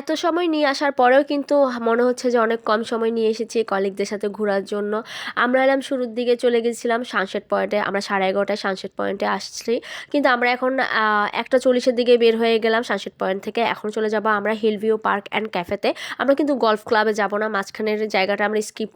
এত সময় নিয়ে আসার পরেও কিন্তু মনে হচ্ছে যে অনেক কম সময় নিয়ে এসেছি কলিগদের সাথে ঘোরার জন্য। আমরা এলাম শুরুর দিকে চলে গেছিলাম সানসেট পয়েন্টে আমরা সাড়ে এগারোটায় সানসেট পয়েন্টে আসছি। কিন্তু আমরা এখন একটা চল্লিশের দিকে বের হয়ে গেলাম সানসেট পয়েন্ট থেকে। এখন চলে যাব আমরা হিলভিউ পার্ক অ্যান্ড ক্যাফেতে আমরা কিন্তু গলফ ক্লাবে যাব না, মাঝখানের জায়গাটা আমরা স্কিপ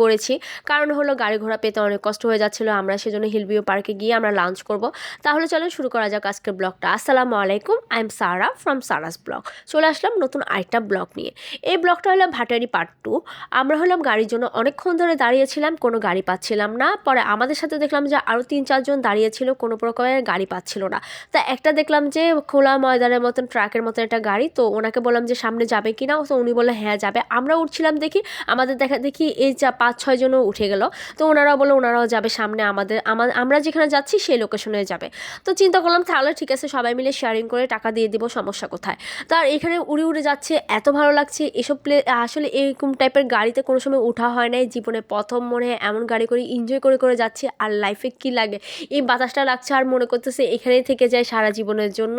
করেছি। কারণ হলো গাড়ি ঘোড়া পেতে অনেক কষ্ট হয়ে যাচ্ছিল, আমরা সেজন্য হিল ভিউ পার্কে গিয়ে আমরা লাঞ্চ করব। তাহলে চলো শুরু করা যাক আজকের ব্লগটা। আসসালামু আলাইকুম I am Sara from Sara's blog চলে আসলাম নতুন আরেকটা ব্লগ নিয়ে। এই ব্লগটা হলো ভাটারি পার্ট টু। আমরা হলাম গাড়ির জন্য অনেকক্ষণ ধরে দাঁড়িয়েছিলাম, কোনো গাড়ি পাচ্ছিলাম না। পরে আমাদের সাথে দেখলাম যে আরও তিন চারজন দাঁড়িয়েছিল, কোনো প্রকারের গাড়ি পাচ্ছিল না। তা একটা দেখলাম যে খোলা ময়দানের মতন, ট্রাকের মতন একটা গাড়ি। তো ওনাকে বললাম যে সামনে যাবে কি না তো উনি বলল হ্যাঁ যাবে। আমরা উঠছিলাম দেখি, আমাদের দেখা দেখি এই যা পাঁচ ছয়জনও উঠে গেল। তো ওনারাও বলল, ওনারাও যাবে সামনে আমাদের, আমা- আমরা যেখানে যাচ্ছি সেই লোকেশনে যাবে। তো চিন্তা করলাম, তাহলে ঠিক আছে, সবাই মিলে শেয়ারিং করে টাকা দিয়ে দিব, সমস্যা কোথায়? তার এখানে উড়ে উড়ে যাচ্ছে, এত ভালো লাগছে, এসব প্লে, আসলে এরকম টাইপের গাড়িতে কোনো সময় ওঠা হয় নাই, জীবনে প্রথম মনে হয় এমন গাড়ি করে এনজয় করে করে যাচ্ছে, আর লাইফে কি লাগে? এই বাতাসটা লাগছে আর মনে করতেছে এখানেই থেকে যায় সারা জীবনের জন্য।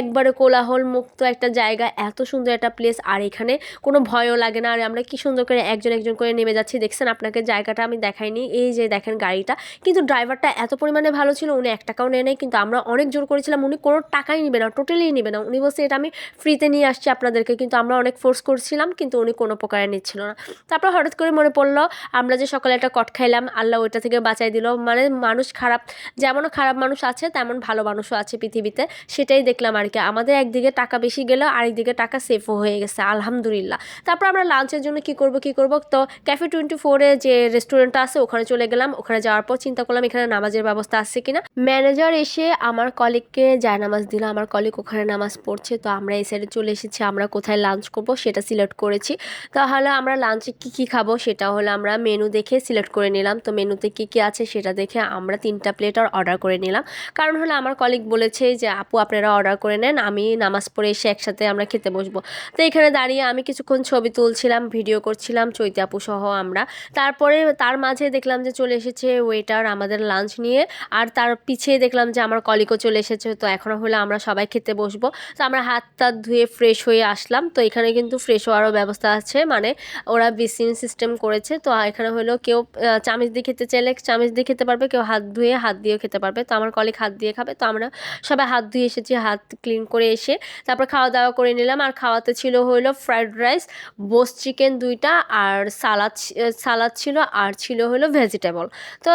একবারে কোলাহল মুক্ত একটা জায়গা, এত সুন্দর একটা প্লেস আর এখানে কোনো ভয়ও লাগে না। আর আমরা কি সুন্দর করে একজন একজন করে নেমে যাচ্ছি, দেখছেন আপনাকে জায়গাটা আমি দেখাইনি, এই যে দেখেন গাড়িটা। কিন্তু ড্রাইভারটা এত পরিমাণে ভালো ছিল, উনি এক টাকাও নেয় নাই, কিন্তু আমরা অনেক জোর করেছিলাম, উনি কোনো টাকাই নেবে না টোটালি নেবে না। উনি বলছে, এটা আমি ফ্রিতে নিয়ে আসছি আপনাদেরকে কিন্তু আমরা অনেক ফোর্স করছিলাম, কিন্তু উনি কোনো প্রকারে নিচ্ছিল না। তারপর হঠাৎ করে মনে পড়ল, আমরা যে সকালে একটা কট খাইলাম, আল্লাহ ওইটা থেকে বাঁচাই দিল। মানে মানুষ খারাপ, যেমনও খারাপ মানুষ আছে, তেমন ভালো মানুষও আছে পৃথিবীতে। সেটাই দেখলাম আর কি আমাদের একদিকে টাকা বেশি গেলেও আরেকদিকে টাকা সেফও হয়ে গেছে, আলহামদুলিল্লাহ। তারপর আমরা লাঞ্চের জন্য কি করব কি করব? তো ক্যাফে টোয়েন্টি ফোরে যে রেস্টুরেন্টটা আছে, ওখানে চলে গেলাম। ওখানে যাওয়ার পর চিন্তা করলাম, এখানে নামাজের ব্যবস্থা আছে কিনা? ম্যানেজার এসে আমার কলিগকে যায় নামাজ দিল। আমার কলিগ ওখানে নামাজ পড়ছে, তো আমরা এই সাইডে চলে এসেছি। আমরা কোথায় লাঞ্চ করব সেটা সিলেক্ট করেছি। তাহলে আমরা লাঞ্চে কি কি খাব সেটা হলো আমরা মেনু দেখে সিলেক্ট করে নিলাম। তো মেনুতে কি কি আছে সেটা দেখে আমরা তিনটা প্লেট আর অর্ডার করে নিলাম। কারণ হলো আমার কলিগ বলেছে যে, আপু, আপনারা অর্ডার করে নেন, আমি নামাজ পড়ে এসে একসাথে আমরা খেতে বসবো। তো এখানে দাঁড়িয়ে আমি কিছুক্ষণ ছবি তুলছিলাম ভিডিও করছিলাম চৈতি আপু সহ আমরা। তারপরে তার মাঝে দেখলাম যে চলে এসেছে ওয়েটার আমাদের লাঞ্চ নিয়ে। আর তার পিছিয়ে দেখলাম যে আমার কলিগও চলে এসেছে। তো এখন হলো আমরা সবাই খেতে বসবো। তো আমরা হাত টাত ধুয়ে ফ্রেশ হয়ে আসলাম। তো এখানে কিন্তু ফ্রেশ হওয়ারও ব্যবস্থা আছে। মানে ওরা বেসিন সিস্টেম করেছে। তো এখানে হলো কেউ চামচ দিয়ে খেতে চাইলে চামচ দিয়ে খেতে পারবে, কেউ হাত ধুয়ে হাত দিয়েও খেতে পারবে। তো আমার কলিগ হাত দিয়ে খাবে। তো আমরা সবাই হাত ধুয়ে এসেছি, হাত ক্লিন করে এসে তারপর খাওয়া দাওয়া করে নিলাম। আর খাওয়াতে ছিল হলো ফ্রাইড রাইস বোস চিকেন দুইটা আর সালাদ সালাদ ছিল আর ছিল হলো ভেজিটেবল তো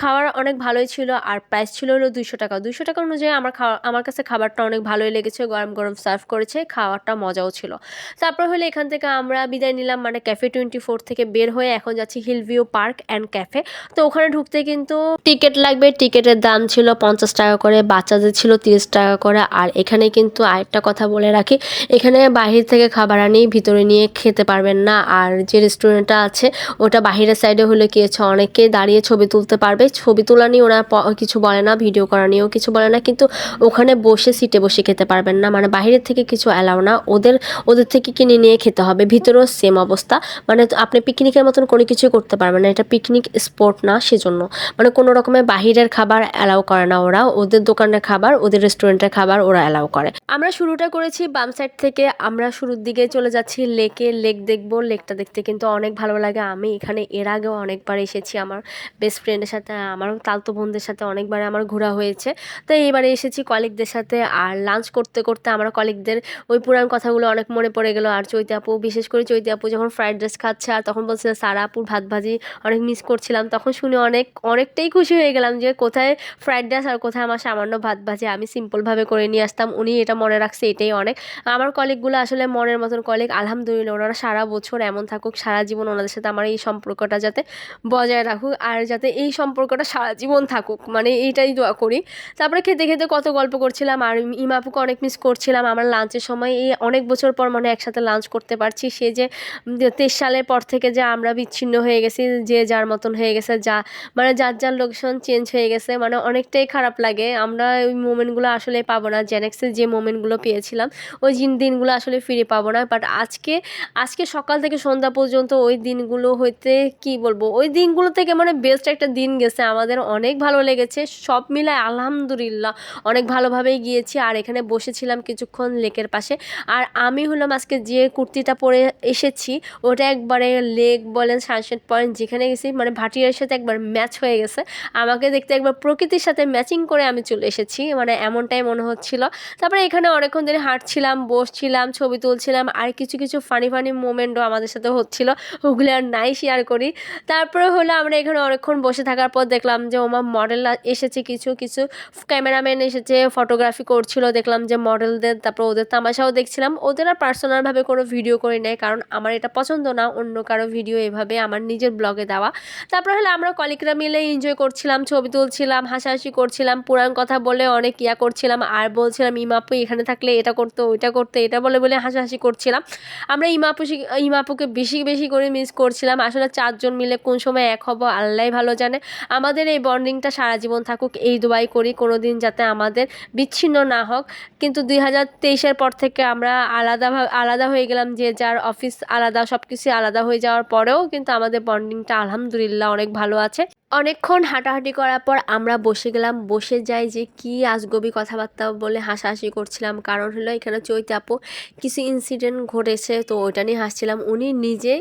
খাওয়ার অনেক ভালোই ছিল। আর প্রাইস ছিল হলো দুইশো টাকা। দুইশো টাকা অনুযায়ী আমার খাওয়া, আমার কাছে খাবারটা অনেক ভালোই লেগেছে। গরম গরম সার্ভ করেছে। খাবারটা মজাও ছিল। তারপর হলে এখান থেকে আমরা বিদায় নিলাম মানে ক্যাফে টোয়েন্টি ফোর থেকে বের হয়ে এখন যাচ্ছি hill view park and cafe তো ওখানে ঢুকতে কিন্তু টিকিট লাগবে। টিকিটের দাম ছিল পঞ্চাশ টাকা করে, বাচ্চাদের ছিল তিরিশ টাকা করে। আর এখানে কিন্তু আরেকটা কথা বলে রাখি, এখানে বাহির থেকে খাবার আনি ভিতরে নিয়ে খেতে পারবেন না। আর যে রেস্টুরেন্টটা আছে, ওটা বাহিরের সাইডে হলে কি হচ্ছে, অনেকে দাঁড়িয়ে ছবি তুলতে পারবে। ছবি তোলা নিয়ে ওরা কিছু বলে না ভিডিও করা নিয়েও কিছু বলে না। কিন্তু ওখানে বসে সিটে বসে খেতে পারবেন না। মানে বাহিরের থেকে কিছু অ্যালাউ না। ওদের ওদের থেকে কিনে নিয়ে খেতে হবে। ভিতরেও সেম অবস্থা। মানে আপনি পিকনিকের মতন কোনো কিছু করতে পারবেন না। এটা পিকনিক স্পট না সেজন্য। মানে কোনো রকমের বাহিরের খাবার অ্যালাউ করে না ওরা। ওদের দোকানের খাবার, ওদের রেস্টুরেন্টের খাবার ওরা অ্যালাউ করে। আমরা শুরুটা করেছি বাম সাইড থেকে। আমরা শুরুর দিকে চলে যাচ্ছি লেকে লেক দেখব। লেকটা দেখতে কিন্তু অনেক ভালো লাগে। আমি এখানে এর আগেও অনেকবার এসেছি আমার বেস্ট ফ্রেন্ডের সাথে। আমার তালতো বোনদের সাথে অনেকবার আমার ঘোরা হয়েছে। তো এইবারে এসেছি কলিগদের সাথে। আর লাঞ্চ করতে করতে আমার কলিগদের ওই পুরান কথাগুলো অনেক মনে পড়ে গেলো। আর চৈতি আপু, বিশেষ করে চৈতি আপু যখন ফ্রাইড রাইস খাচ্ছে, আর তখন বলছে সারা আপুর ভাত ভাজি অনেক মিস করছিলাম। তখন শুনে অনেক, অনেকটাই খুশি হয়ে গেলাম যে, কোথায় ফ্রাইড রাইস আর কোথায় আমার সামান্য ভাত ভাজি আমি সিম্পলভাবে করে নিয়ে আসতাম। উনি এটা মনে রাখছে, এটাই অনেক। আমার কলিগগুলো আসলে মনের মতন কলিগ আলহামদুলিল্লাহ, ওনারা সারা বছর এমন থাকুক, সারা জীবন ওনাদের সাথে আমার এই সম্পর্কটা যাতে বজায় রাখুক, আর যাতে এই সম্পর্কটা সারা জীবন থাকুক। মানে এইটাই দোয়া করি। তারপরে খেতে খেতে কত গল্প করছিলাম, আর ইমাপুকে অনেক মিস করছিলাম। আমার লাঞ্চের সময় এই অনেক বছর পর মানে একসাথে লাঞ্চ করতে পারছি। সে যে তেইশ সালের পর থেকে যে আমরা বিচ্ছিন্ন হয়ে গেছি, যে যার মতন হয়ে গেছে, যা মানে যার যার লোকেশন চেঞ্জ হয়ে গেছে মানে অনেকটাই খারাপ লাগে। আমরা ওই মোমেন্টগুলো আসলে পাবো না। জেনেক্সে যে মোমেন্টগুলো পেয়েছিলাম, ওই দিনগুলো আসলে ফিরে পাবো না। বাট আজকে আজকে সকাল থেকে সন্ধ্যা পর্যন্ত ওই দিনগুলো হইতে কি বলব? ওই দিনগুলো থেকে মানে বেস্ট একটা দিন গেছে। আমাদের অনেক ভালো লেগেছে। সব মিলায় আলহামদুলিল্লাহ অনেক ভালোভাবেই গিয়েছি। আর এখানে বসেছিলাম কিছুক্ষণ লেকের পাশে। আর আমি হলাম আজকে যে কুর্তিটা পরে এসেছি, ওটা একবারে লেগ বলেন সানসেট পয়েন্ট যেখানে গেছি মানে ভাটিয়ার সাথে একবার ম্যাচ হয়ে গেছে। আমাকে দেখতে একবার প্রকৃতির সাথে ম্যাচিং করে আমি চলে এসেছি মানে এমনটাই মনে হচ্ছিল। তারপরে এখানে অনেকক্ষণ ধরে হাঁটছিলাম, বসছিলাম, ছবি তুলছিলাম, আর কিছু কিছু ফানি ফানি মোমেন্টও আমাদের সাথে হচ্ছিল। ওগুলো আর নাই শেয়ার করি। তারপরে হলো আমরা এখানে অনেকক্ষণ বসে থাকার পর দেখলাম যে ওমা মডেল এসেছে কিছু কিছু ক্যামেরাম্যান এসেছে ফটোগ্রাফি করছিল, দেখলাম যে মডেলদের তারপর ওদের তামাশাও দেখছিলাম। ওদের আর পার্সোনালভাবে কোনো ভিডিও করে নেয় কারণ আমার এটা পছন্দ না, অন্য কারও ভিডিও এভাবে আমার নিজের ব্লগে দেওয়া। তারপর হলে আমরা কলিকরা মিলে এনজয় করছিলাম, ছবি তুলছিলাম, হাসাহাসি করছিলাম পুরান কথা বলে অনেক ইয়া করছিলাম, আর বলছিলাম ইমাপু এখানে থাকলে এটা করতো, ওইটা করতো, এটা বলে বলে হাসাহাসি করছিলাম। আমরা ইমাপু ইমাপুকে বেশি বেশি করে মিস করছিলাম। আসলে চারজন মিলে কোন সময় এক হব আল্লাহ ভালো জানে। আমাদের এই বন্ডিংটা সারা জীবন থাকুক, এই দোয়াই করি কোনো দিন যাতে আমাদের বিচ্ছিন্ন না হোক। কিন্তু দুই হাজার তেইশের পর থেকে আমরা আলাদা আলাদা হয়ে গেলাম যে যার অফিস আলাদা সব কিছু আলাদা হয়ে যাওয়ার পরেও কিন্তু আমাদের বন্ডিংটা আলহামদুলিল্লাহ অনেক ভালো আছে। অনেকক্ষণ হাঁটাহাঁটি করার পর আমরা বসে গেলাম। বসে যাই যে কি আজগবি কথাবার্তা বলে হাসাহাসি করছিলাম। কারণ হলো এখানে চৈতে আপু কিছু ইনসিডেন্ট ঘটেছে, তো ওইটা নিয়ে হাসছিলাম। উনি নিজে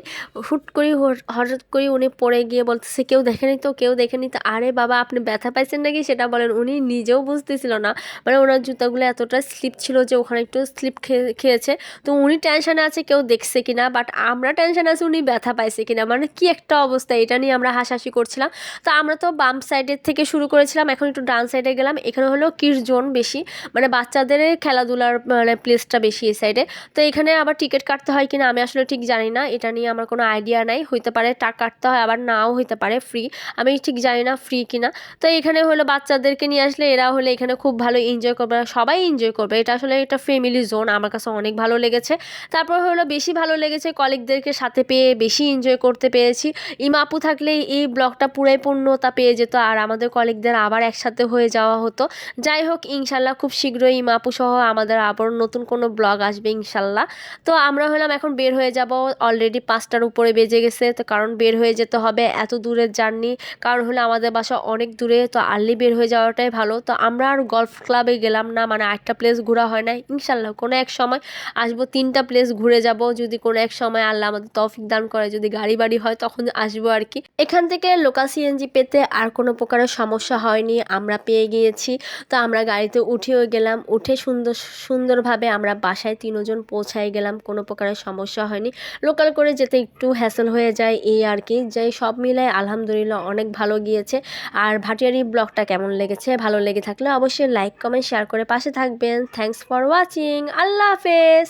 হুট করে হঠাৎ করে উনি পড়ে গিয়ে বলতেছে, কেউ দেখেনি তো? কেউ দেখেনি তো? আরে বাবা, আপনি ব্যথা পাইছেন নাকি? সেটা বলেন। উনি নিজেও বুঝতেছিল না। মানে ওনার জুতাগুলো এতটা স্লিপ ছিল যে ওখানে একটু স্লিপ খেয়েছে। তো উনি টেনশানে আছে, কেউ দেখছে কিনা? বাট আমরা টেনশানে আছি, উনি ব্যথা পাইছে কিনা? মানে কি একটা অবস্থা? এটা নিয়ে আমরা হাসাহাসি করছিলাম। তো আমরা তো বাম সাইডের থেকে শুরু করেছিলাম, এখন একটু ডান সাইডে গেলাম। এখানে হলো কির জোন বেশি মানে বাচ্চাদের খেলাধুলার মানে প্লেসটা বেশি এই সাইডে তো এখানে আবার টিকিট কাটতে হয় কিনা আমি আসলে ঠিক জানি না, এটা নিয়ে আমার কোনো আইডিয়া নাই। হইতে পারে টাকা কাটতে হয়, আবার নাও হইতে পারে ফ্রি আমি ঠিক জানি না ফ্রি কিনা। তো এখানে হলো বাচ্চাদেরকে নিয়ে আসলে এরা হলে এখানে খুব ভালো এনজয় করবে, সবাই এনজয় করবে। এটা আসলে একটা ফ্যামিলি জোন আমার কাছে অনেক ভালো লেগেছে। তারপর হলো বেশি ভালো লেগেছে কলিগদেরকে সাথে পেয়ে বেশি এনজয় করতে পেরেছি। ইমাপু থাকলে এই ব্লগটা পুরাই পূর্ণতা পেয়ে যেত আর আমাদের কলিগদের আবার একসাথে হয়ে যাওয়া হতো। যাই হোক, ইনশাল্লাহ খুব শীঘ্রই ইমাপু সহ আমাদের আবার নতুন কোনো ব্লগ আসবে ইনশাল্লাহ। তো আমরা হলাম এখন বের হয়ে যাব। অলরেডি পাঁচটার উপরে বেজে গেছে, তো কারণ বের হয়ে যেতে হবে এত দূরের জার্নি কারণ হলো আমাদের বাসা অনেক দূরে, তো আর্লি বের হয়ে যাওয়াটাই ভালো। তো আমরা আর গলফ ক্লাবে গেলাম না মানে একটা প্লেস ঘোরা হয় না ইনশাল্লাহ কোনো এক সময় আসব, তিনটা প্লেস ঘুরে যাব। যদি কোনো এক সময় আল্লাহ আমাদের তৌফিক দান করে, যদি গাড়ি বাড়ি হয় তখন আসব আর কি। এখান থেকে লোকাল সিএনজি পেতে আর কোনো প্রকারের সমস্যা হয়নি, আমরা পেয়ে গিয়েছি। তো আমরা গাড়িতে উঠেও গেলাম, উঠে সুন্দর, সুন্দরভাবে আমরা বাসায় তিনজন পৌঁছায় গেলাম, কোনো প্রকারের সমস্যা হয়নি। লোকাল করে যেতে একটু হ্যাসেল হয়ে যায় এই আর কি। যাই সব মিলায় আলহামদুলিল্লাহ অনেক ভালো গিয়েছে। আর ভাটিয়ারি ব্লগটা কেমন লেগেছে, ভালো লেগে থাকলে অবশ্যই লাইক কমেন্ট শেয়ার করে পাশে থাকবেন। থ্যাংকস ফর ওয়াচিং আল্লাহ হাফেজ!